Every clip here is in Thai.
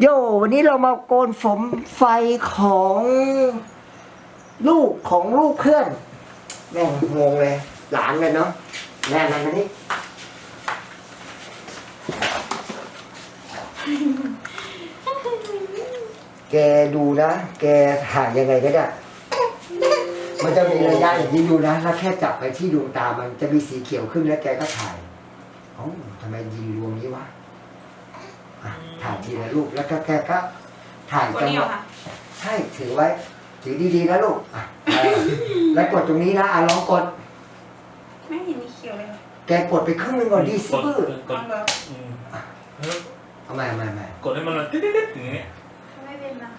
โยวันนี้เรามาโกนผมไฟของลูกของลูกเพื่อนแม่งงงเลย หลานเลยเนาะแม่มันมานี่แกดูนะ แกถ่ายยังไงก็ได้ มันจะมีระยะอย่างนี้ดูนะแล้วแค่จับไปที่ดวงตามันจะมีสีเขียวขึ้นแล้วแกก็ถ่ายเอ้าทำไมยิงรวงนี้วะ ถ่ายทีละรูปแล้วก็แกก็ถ่ายตัวจังนี้หเหรอวะคะใช่ถือไว้ ถือดีๆนะลูกอะเออแล้วกดตรงนี้นะอะลองกด ไม่เห็นมีเขียวเลยแกกดไปครึ่งหนึงก่อนดิสิกดบื้อกดอืมแล้วเอาใหม่เอาใหม่เอาใหม่กดให้มันมาติ๊ดๆๆอย่างเงี้ยไม่เป็นนะ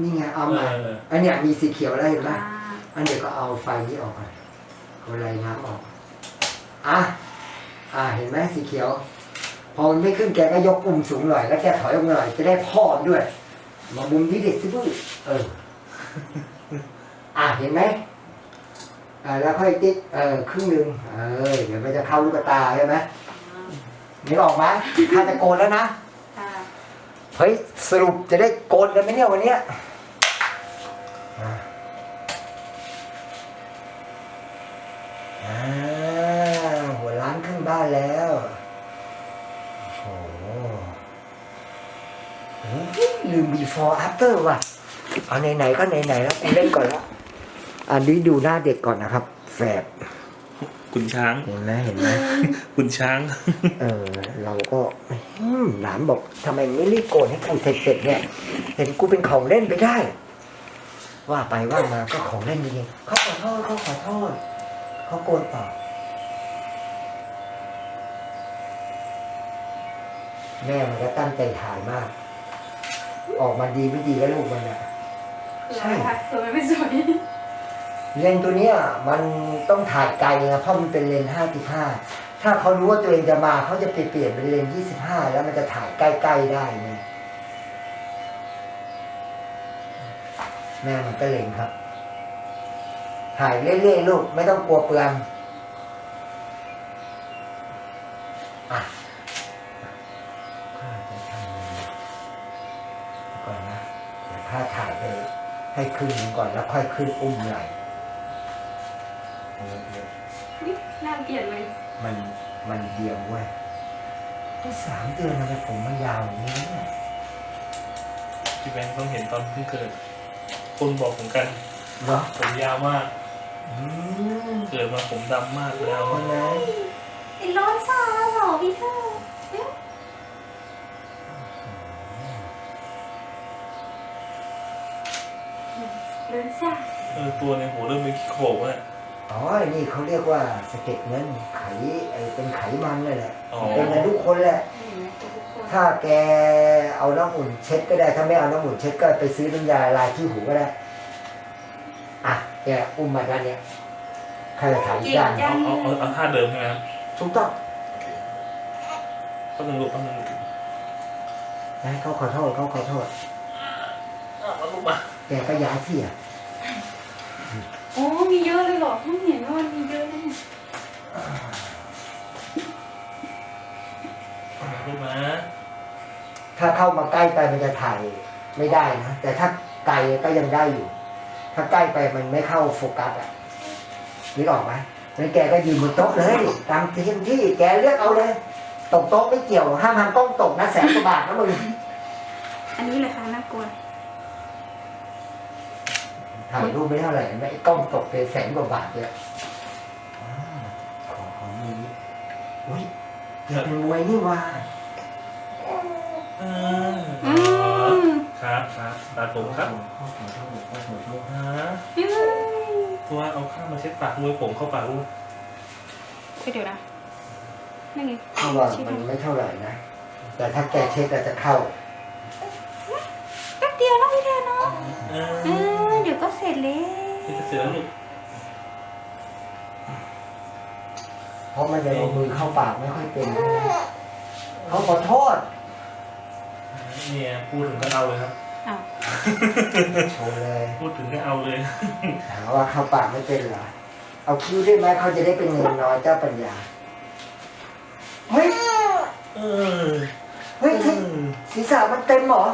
นี่ไงเอาใหม่เอออันเนี้ยมีสีเขียวแล้วเห็นไหมอ่าอันเดี๋ยวก็เอาไฟนี้ออกก่อนเอาไรน้ำออกอะอะเห็นไหมสีเขียว พอมันไม่ขึ้นแกก็ยกปุ่มสูงหน่อยแล้วแกถอยออกมาหน่อยจะได้พ่อมด้วย มามุมนี้เด็ดสิบื้อเออ อะเห็นไหมอ่าแล้วค่อยติ๊กเออครึ่งหนึ่งเออเดี๋ยวมันจะเข้าลูกตาใช่ไหมนึกออกไหมข้าจะโกนแล้วนะอ่าเฮ้ยสรุปจะได้โกนกันไหมเนี่ยวันเนี้ยอะอ่าหัวล้านครึ่งบ้านแล้ว โอ้โหโอ้โห ลืม before after ว่ะ เอาไหนๆก็ไหนๆแล้วกูเล่นก่อนละอันนี้ดูหน้าเด็กก่อนนะครับ แฝดคุณช้าง เห็นไหมเห็นไหมคุณช้าง เออ เราก็อืมหลานบอกทำไมไม่รีบโกนให้กูเสร็จๆเนี่ย เห็นกูเป็นของเล่นไปได้ ว่าไปว่ามาก็ของเล่นจริงๆเขาขอโทษเขาขอโทษเขาโกนต่อแม่มันก็ตั้งใจถ่ายมาก ออกมาดีไม่ดีก็ลูกมันอะใช่ใช่ค่ะสวยไม่สวยเลนส์ตัวเนี้ยมันต้องถ่ายไกลนะเพราะมันเป็นเลนส์55ถ้าเขารู้ว่าตัวเองจะมาเขาจะไปเปลี่ยนเป็นเลนส์25แล้วมันจะถ่ายใกล้ๆได้เนี่ยแม่มันก็เล็งครับ ถ่ายเรื่อยๆลูกไม่ต้องกลัวเปลืองอะ เดี๋ยวข้าถ่ายไปให้ขึ้นหนึ่งก่อนแล้วค่อยขึ้นอุ้มไหล่เออเดี๋ยวนี่น่าเกลียดเลยมันมันเดียวเว้ยที่สามเดือนทำไมผมมันยาวอย่างนี้เนี่ยพี่แบงค์ต้องเห็นตอนเพิ่งเกิดคนบอกเหมือนกันเนาะผมยาวมากอืมเกิดมาผมดำมากยาวคนมากนั้นไอ้ร้อนซาเหรอพี่เธอ เดินซาเออตัวในหัวเริ่มเป็นขี้โขกแล้วอ๋อไอ้นี่เขาเรียกว่าสะเก็ดเงินไขไอ้เป็นไขมันเลยแหละอ๋อ เป็นกันทุกคนแหละ เห็นไหมทุกคนถ้าแกเอาน้ำอุ่นเช็ดก็ได้ ถ้าไม่เอาน้ำอุ่นเช็ดก็ไปซื้อน้ำยาละลายที่หูก็ได้ อะแกอุ้มมาด้านเนี้ยใครจะถ่ายอีกด้านเอาเอาเอาเอาท่าเดิมใช่ไหมครับถูกต้องก็หนึ่งลูกก็หนึ่งให้เขาขอโทษเขาขอโทษเอาลูกมาแกก็ย้ายที่อะ โอ้มีเยอะเลยเหรอเพิ่งเห็นว่ามันมีเยอะนะเนี่ยเอาลูกมาถ้าเข้ามาใกล้ไปมันจะถ่ายไม่ได้นะ แต่ถ้าไกลก็ยังได้อยู่ ถ้าใกล้ไปมันไม่เข้าโฟกัสอะนึกออกไหมงั้นแกก็ยืนบนโต๊ะเลยตามที่ที่แกเลือกเอาเลยตกโต๊ะไม่เกี่ยวห้ามทำกล้องตกนะแสนกว่าบาทนะมึง อันนี้เลยค่ะน่ากลัว ถ่ายรูปไม่เท่าไหร่นะไอ้กล้องตกเป็นแสนกว่าบาทเลยอ่าขอของมีอุ้ยอยากเป็นมวยนี่หว่าเอออืมครับครับตาผมครับขอโทษขอโทษขอโทษฮะเฮ้ยตัวเอาข้าวมาเช็ดปากมวยผมเข้าปากลูกเดี๋ยวนะนั่นไงเมื่อวานมันไม่เท่าไหร่นะ แต่ถ้าแกเช็คอาจจะเข้าแป๊บเดียวนะพี่เธอเนาะ เอเอออเดี๋ยวก็เสร็จแล้วนี่จะเสร็จแล้วลูกเพราะมันจะเอามือเข้าปากไม่ค่อยเป็นเขาขอโทษเนี่ยพูดถึงก็เอาเลยครับ อ้าวโชว์เลย พูดถึงก็เอาเลยถามว่าเข้าปากไม่เป็นเหรอเอาคิ้วได้ไหมเขาจะได้เป็นเงินน้อยเจ้าปัญญาเฮ้ยเออเฮ้ยที่ศีรษะมันเต็มเหรอ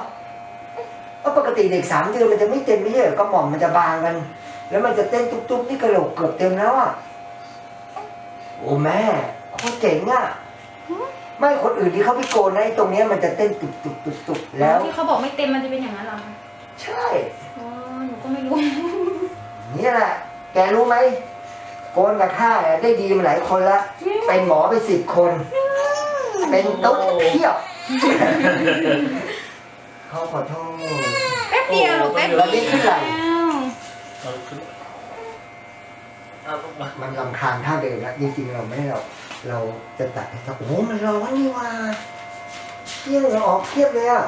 เเพราะปกติเด็กสามเดือนมันจะไม่เต็มไม่ใช่เหรอกระหม่อมมันจะบางกัน แล้วมันจะเต้นตุ๊บๆนี่กระโหลกเกือบเต็มแล้วอะโอ้แม่โคตรเจ๋งอะไม่คนอื่นที่เขาไปโกนนะไอ้ตรงเนี้ยมันจะเต้นตุบตุบตุบตุบแล้ว ที่เขาบอกไม่เต็มมันจะเป็นอย่างนั้นเหรอคะใช่ อ๋อหนูก็ไม่รู้ นี่แหละ แกรู้ไหมโกนกับข้าเนี่ยได้ดีมาหลายคนละเป็นหมอไปสิบคน เป็นตุ๊กเพียบเขาขอโทษแป๊บ เดียวหรอกแป๊บเดียวแล้วนี่ขึ้นไหล่เอาขึ้นเอาลงมามันลำคาญท่าเดิมแล้วจริงๆเราไม่ได้เราเราจะตัดให้เขาโอ้โหมันร้อนนี่ว่าเที่ยงเหงื่อออกเทียบเลยอะ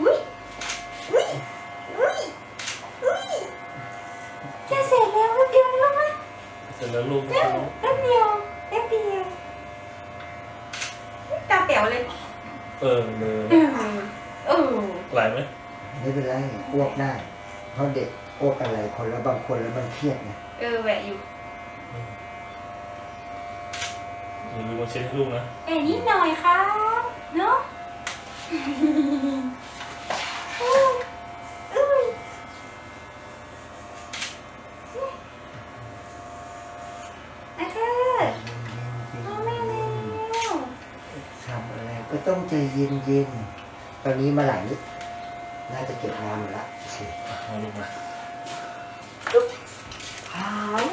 อุ้ยอุ้ยอุ้ยอุ้ยแค่เสร็จแล้วแป๊บเดียวลงมาเสร็จแล้วลูกแป๊บเดียวแป๊บเดียวตาแป๋วเลย เออเลยเออเออ ไหลไหม ไม่เป็นไรอ้วกได้ เพราะเด็กอ้วกอะไรคนแล้วบางคนแล้วมันเครียดไงเออแหวะอยู่อย่าลืมมาเช็ดให้ลูกนะแต่นิดหน่อยครับเนาะอุ้ยอุ้ยอาเธอร์พ่อแม่เร็วทำอะไรก็ต้องใจเย็นๆตอนนี้มาหลายนิด น่าจะเก็บงานหมดละโอเคเอาลูกมา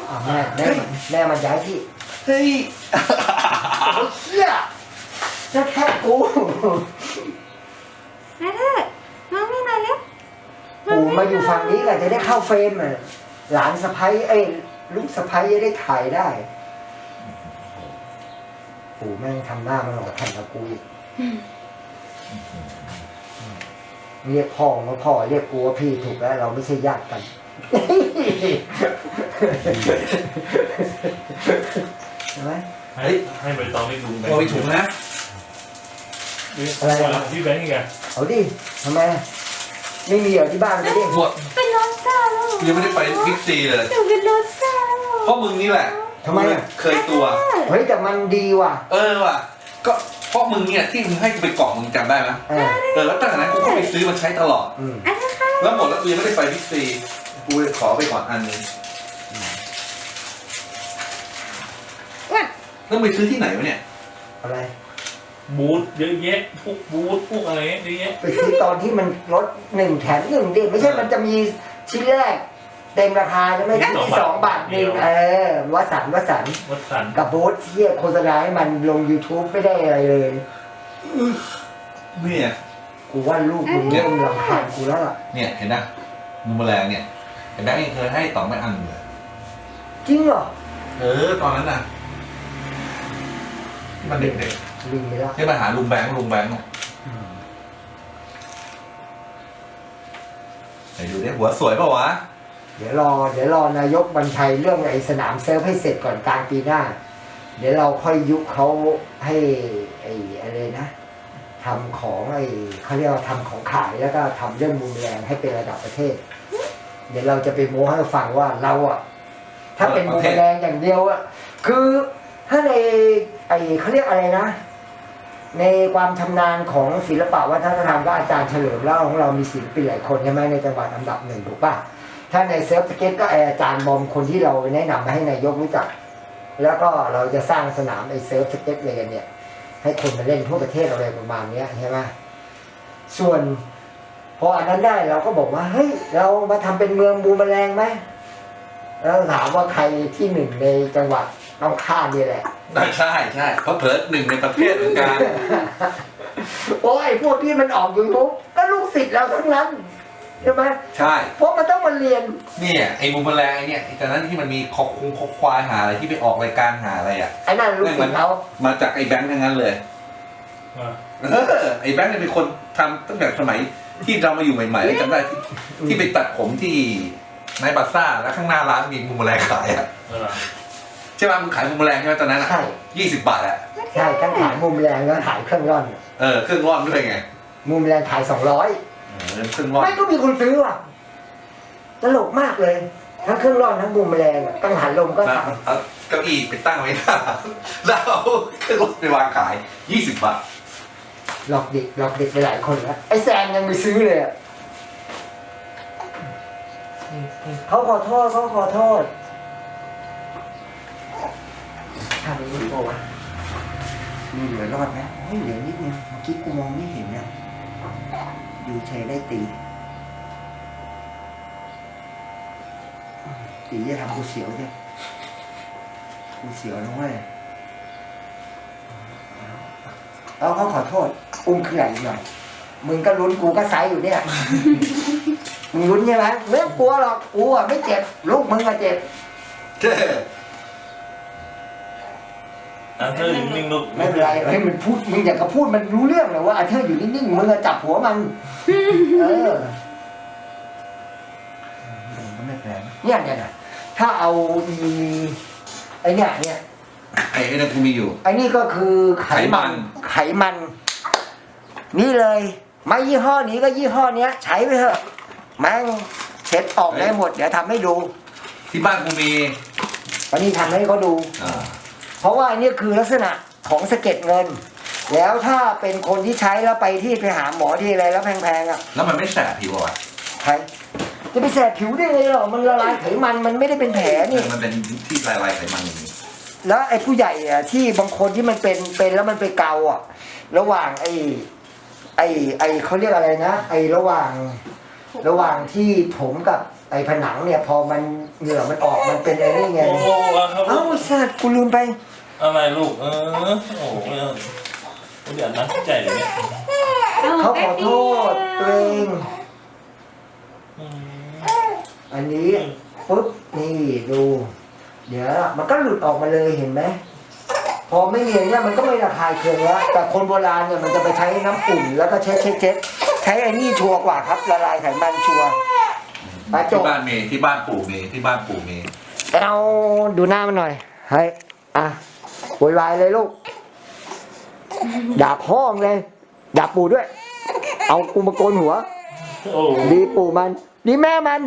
อะแม่แม่แม่มาย้ายที่เฮ้ยโอ้ยเชี่ยจะแค่กูอาเธอร์น้องไม่มาแล้วปู่มาอยู่ฝั่งนี้แหละจะได้เข้าเฟรมอะหลานสะพ้ยเอ้ยลูกสะพ้ยจะได้ถ่ายได้ ปู่แม่งทำหน้ามันหล่อแข่งกับกูอีก เรียกพ่อว่าพ่อเรียกกูว่าพี่ถูกแล้ว เราไม่ใช่ญาติกันใช่ไหมให้ให้ใบตองได้ดูแบงเอาไปถุงนะนี่อะไรวันหลังพี่แบงค์อีกอะเอาดิทำไมไม่มีเหรอที่บ้านไปดิหมดเป็นโรซ่าแล้วยังไม่ได้ไปบิ๊กซีเลยหนูเป็นโรซ่าแล้วเพราะมึงนี่แหละทำไมอะเคยตัว เฮ้ยแต่มันดีว่ะ เออว่ะ ก็ เพราะมึงเนี่ยที่มึงให้กูไปเกาะมึงจำได้ไหมเออเออแล้วตั้งแต่นั้นกูก็ไปซื้อมาใช้ตลอด อืมอาเธอร์ค่ะแล้วหมดแล้วกูยังไม่ได้ไปบิ๊กซีกูเลยขอไปก่อนอันนึงอ้วนแล้วมึงไปซื้อที่ไหนวะเนี่ยอะไร บูธเยอะแยะพวกบูธพวกอะไรเยอะแยะไปซื้อตอนที่มันลดหนึ่งแถมหนึ่งดิไม่ใช่มันจะมีชิ้นแรก เต็มราคาใช่ไหมชิ้นที่สองบาทหนึ่งเออวัสันวัสันวัดสันกับโบ๊ทเที่ยโฆษณาให้มันลง YouTube ไม่ได้อะไรเลย เนี่ย กูว่าลูกมึงเริ่มรำคาญกูแล้วล่ะ เนี่ยเห็นนะมูมแมลงเนี่ยเห็นไหมยังเคยให้ต่องไม่อันเลยจริงเหรอเออตอนนั้นน่ะที่มันเด็กลืมไปแล้วๆที่มาหาลุงแบงค์ลุงแบงค์อะไหนดูดิหัวสวยเปล่าวะเดี๋ยวรอเดี๋ยวรอนายกบัญชัยเรื่องไอ้สนามเซิร์ฟให้เสร็จก่อนกลางปีหน้า เดี๋ยวเราค่อยยุเขาให้ไอ้อะไรนะทำของไอ้เขาเรียกว่าทำของขายแล้วก็ทำเรื่องมูลแรงให้เป็นระดับประเทศ เดี๋ยวเราจะไปโม้ให้ฟังว่าเราอะถ้าเป็นมูลแรงอย่างเดียวอะคือถ้าในไอ้เขาเรียกอะไรนะ ในความชำนาญของศิลปะวัฒนธรรมก็อาจารย์เฉลิมแล้วของเรามีศิลปินหลายคนใช่ไหมในจังหวัดอันดับหนึ่งถูกป่ะ ถ้าในเซิร์ฟสเก็ตก็ไอ้อาจารย์บอมคนที่เราแนะนำมาให้นายกรู้จัก แล้วก็เราจะสร้างสนามไอ้เซิร์ฟสเก็ตเลยกันเนี่ย ให้คนมาเล่นทั่วประเทศอะไรประมาณเนี้ยใช่ไหมส่วนพออันนั้นได้เราก็บอกว่าเฮ้ยเรามาทำเป็นเมืองบูมแมลงไหมแล้วถามว่าใครที่หนึ่งในจังหวัดต้องค่านี่แหละได้ใช่ใช่เพราะเพิร์ดหนึ่งในประเทศเหมือนกันโอ้ยพวกที่มันออกยูทูบก็ลูกศิษย์เราทั้งนั้น ใช่ไหมใช่ เพราะมันต้องมาเรียน เนี่ยไอ้บูมเมอแรงไอ้เนี่ยไอ้ตอนนั้นที่มันมีคอกคุงคอกควายหาอะไรที่ไปออกรายการหาอะไรอะ ไอ้นั่นลูกศิษย์เขามาจากไอ้แบงค์ทั้งนั้นเลย อะเออไอ้แบงค์เนี่ยเป็นคนทำตั้งแต่สมัยที่เรามาอยู่ใหม่ๆแล้วจำได้ที่ที่ไปตัดผมที่ในบาซ่าแล้วข้างหน้าร้านมีบูมเมอแรงขายอะเออใช่ไหมมึงขายบูมเมอแรงใช่ไหมตอนนั้นอะใช่ ยี่สิบบาทอะใช่ทั้งขายมุมแรงแล้วขายเครื่องร่อน เออเครื่องร่อนด้วยไง มุมแรงขายสองร้อย เออเครื่องร่อนไม่ก็มีคนซื้อว่ะตลกมากเลย ทั้งเครื่องร่อนทั้งมุมแรงกังหันลมก็แล้วขายเอาเก้าอี้ไปตั้งไว้หน้าร้านแล้วเอาเครื่องร่อนไปวางขายยี่สิบบาท หลอกเด็กหลอกเด็กไปหลายคนแล้วไอ้แซมยังไปซื้อเลยอะอืมอืมเขาขอโทษเขาขอโทษทำอย่างนี้โอ้วะ มีเหลือรอดไหมเฮ้ยเหลือนิดนึงเมื่อกี้กูมองไม่เห็นเนี่ย ดูเชยได้ตีตีจะทำกูเสียวจ้ะกูเสียวนะเว้ยเอาเขาขอโทษ อุ้มขึ้นไหล่อีกหน่อย มึงก็ลุ้นกูก็ไซส์อยู่เนี่ย มึงลุ้นใช่ไหมไม่ต้องกลัวหรอกกูอะไม่เจ็บ ลูกมึงก็เจ็บเจ้ อะเธออยู่นิ่งๆลูกไม่เป็นไรให้มันพูดมึงอยากจะพูดมันรู้เรื่องเลยว่าอาเธอร์อยู่นิ่งๆมึงอะจับหัวมัน เออมันก็ไม่แปลกเนี่ยเนี่ยนะถ้าเอาอีไอเนี่ยเนี่ยไอ้ไอ้นั่นกูมีอยู่ ไอ้นี่ก็คือไขมัน ไขมัน นี่เลยไม่ยี่ห้อนี้ก็ยี่ห้อเนี้ย ใช้ไปเถอะแม่งเช็ดออกได้หมด เดี๋ยวทำให้ดู ที่บ้านกูมีวันนี้ทำให้เขาดูอ่า เพราะว่าอันนี้คือลักษณะของสะเก็ดเงิน แล้วถ้าเป็นคนที่ใช้แล้วไปที่ไปหาหมอที่อะไรแล้วแพงๆอะแล้วมันไม่แสบผิวเหรอวะใช้จะไปแสบผิวได้ไงหรอมันละลายไขมันมันไม่ได้เป็นแผลนี่ มันเป็นที่ลายลายๆไขมันอย่างนี้แล้วไอ้ผู้ใหญ่อะที่บางคนที่มันเป็นเป็นแล้วมันไปเกาอะ ระหว่างไอ้ไอ้ไอ้เขาเรียกอะไรนะ ไอ้ระหว่าง ระหว่างที่ถมกับ ไอ้ผนังเนี่ยพอมันเหงื่อมันออกมันเป็นไอ้นี่ไง โอ้โหอะครับเอ้าสัตว์กูลืมไป อะไรลูกเออโอ้โหไม่เอาเดี๋ยวนั้นใจเลยเนี่ยเขาขอโทษตัวเองอืมอันนี้ปุ๊บนี่ดู เดี๋ยวมันก็หลุดออกมาเลยเห็นไหมพอไม่มีอย่างเงี้ยมันก็ไม่ระคายเคืองแล้วแต่คนโบราณเนี่ยมันจะไปใช้น้ำอุ่นแล้วก็เช็ดเช็ดเช็ดใช้ไอ้นี่ชัวร์กว่าครับละลายไขมันชัวร์ ปลาจที่กบ้านมีที่บ้านปู่มีที่บ้านปู่มีเอาดูหน้ามันหน่อยเฮ้ยอะโวยวายเลยลูกด่าพ่อมึงเลยด่าปู่ด้วย เอากูมาโกนหัว โอ้โหดีปู่มัน ดีแม่มัน